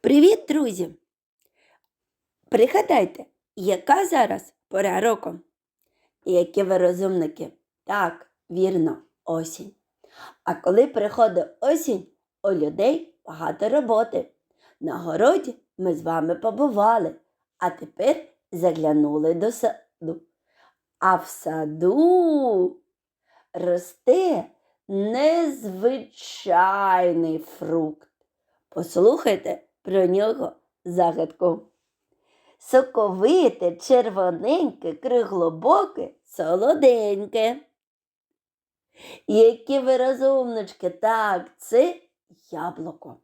Привіт, друзі! Пригадайте, яка зараз пора року? Які ви розумники? Так, вірно, осінь. А коли приходить осінь, у людей багато роботи. На городі ми з вами побували, а тепер заглянули до саду. А в саду росте незвичайний фрукт. Послухайте про нього загадку. Соковите, червоненьке, круглобоке, солоденьке. Які ви розумнички, так, це яблуко.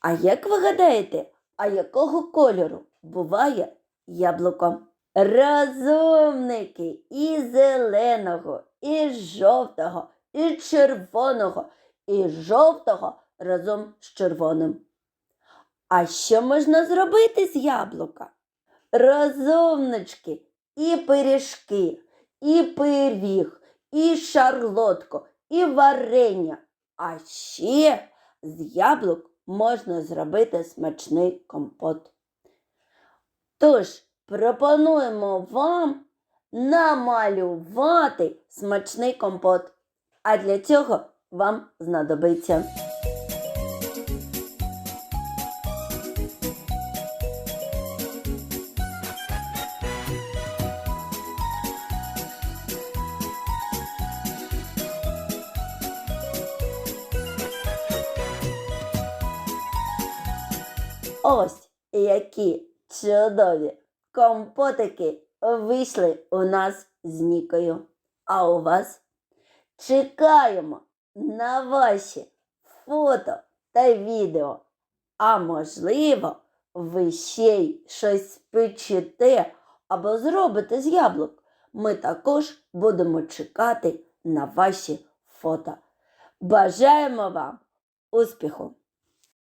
А як ви гадаєте, а якого кольору буває яблуко? Розумники і зеленого, і жовтого, і червоного, і жовтого разом з червоним. А що можна зробити з яблука? Розумнички, і пиріжки, і пиріг, і шарлотко, і варення. А ще з яблук можна зробити смачний компот. Тож пропонуємо вам намалювати смачний компот. А для цього вам знадобиться. Ось які чудові компотики вийшли у нас з Нікою. А у вас чекаємо на ваші фото та відео. А можливо, ви ще й щось печете або зробите з яблук. Ми також будемо чекати на ваші фото. Бажаємо вам успіху!